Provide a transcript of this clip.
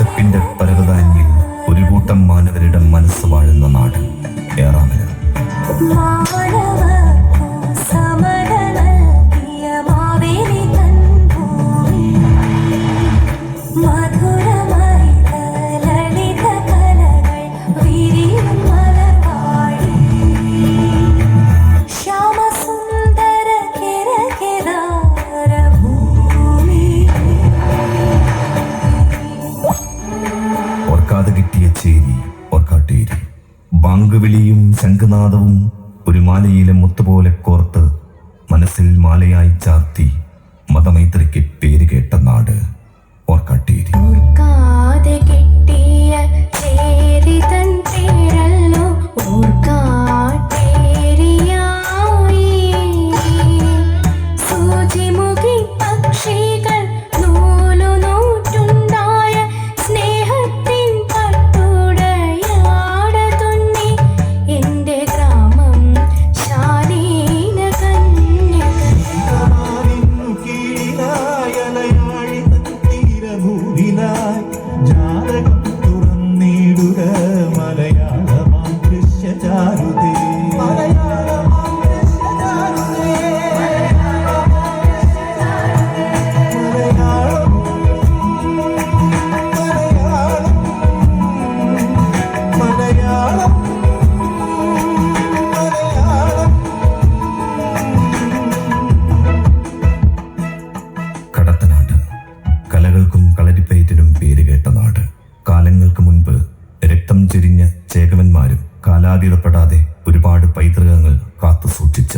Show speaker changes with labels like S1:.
S1: പച്ചപ്പിന്റെ പരവതാന്യം ഒരു കൂട്ടം മാനവരുടെ മനസ്സ് വാഴുന്ന നാട് ഏറാമല
S2: മധുരമായി കലകൾ
S1: ചേരി ഓർക്കാട്ടേരി. ബാങ്കുവിളിയും ശംഖനാദവും ഒരു മാലയിലെ മുത്തുപോലെ കോർത്ത് മനസ്സിൽ മാലയായി ചാർത്തി മതമൈത്രിക്ക് പേര് കേട്ട നാട് ഓർക്കാട്ടേരി.
S3: ഓർക്കാട്ടേരിയായി. സൂചിമുഖി പക്ഷികൾ
S4: തീരഭൂവിലായി ജാതകം തുറന്നിടുക മലയാളമാം ദൃശ്യചാരുതേ. മലയാളമാം
S1: കളരിപ്പയറ്റിനും പേര് കേട്ട നാട്. കാലങ്ങൾക്ക് മുൻപ് രക്തം ചെരിഞ്ഞ ചേകവന്മാരും കാലാതീതപ്പെടാതെ ഒരുപാട് പൈതൃകങ്ങൾ കാത്തു സൂക്ഷിച്ച